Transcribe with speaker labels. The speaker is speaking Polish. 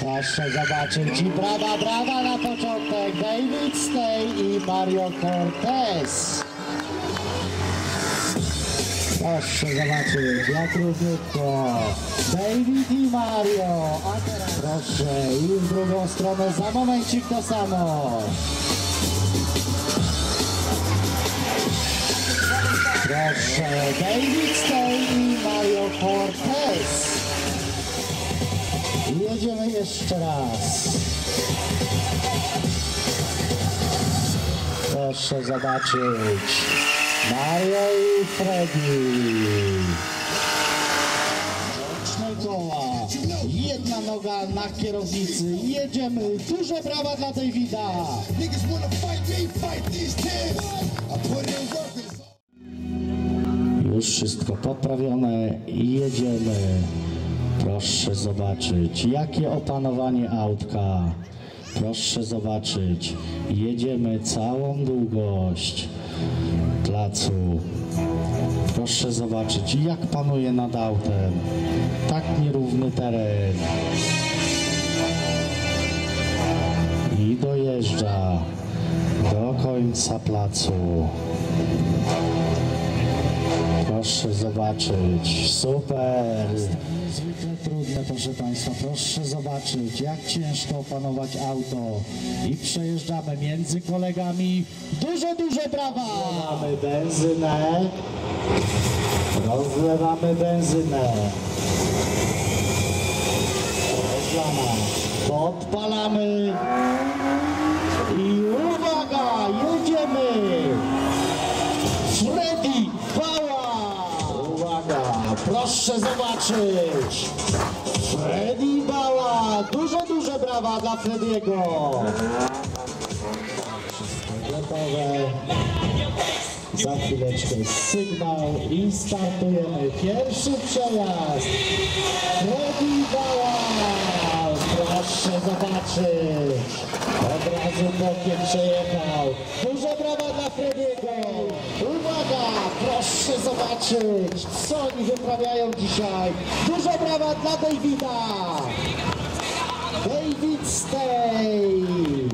Speaker 1: Proszę zobaczyć i brawa, brawa na początek. David Stay i Mario Cortez. Proszę zobaczyć, jak równiutko. David i Mario. A teraz proszę i w drugą stronę za momencik to samo. Proszę, David Stay i Mario Cortez. Jeszcze raz. Proszę zobaczyć. Mario i Freddy. Boczne koła. Jedna noga na kierownicy. Jedziemy. Duże brawa dla Davida. Już wszystko poprawione jedziemy. Proszę zobaczyć, jakie opanowanie autka. Proszę zobaczyć, jedziemy całą długość placu. Proszę zobaczyć, jak panuje nad autem. Tak nierówny teren. I dojeżdża do końca placu. Proszę zobaczyć, super. Niezwykle trudne, proszę Państwa. Proszę zobaczyć, jak ciężko opanować auto. I przejeżdżamy między kolegami. Duże, duże brawa! Mamy benzynę. Rozlewamy benzynę. Rozlana. Podpalamy. I uwaga, jedziemy! Freddy Bała! Uwaga, proszę zobaczyć! Freddy Bała! Duże, duże brawa dla Frediego! Gotowe. Za chwileczkę sygnał i startujemy. Pierwszy przejazd. Freddy Bała! Proszę zobaczyć. Od razu bokiem przejechał. Duże brawa dla Frediego. Uwaga, proszę zobaczyć, co oni wyprawiają dzisiaj. Duże brawa dla Davida. David Stay.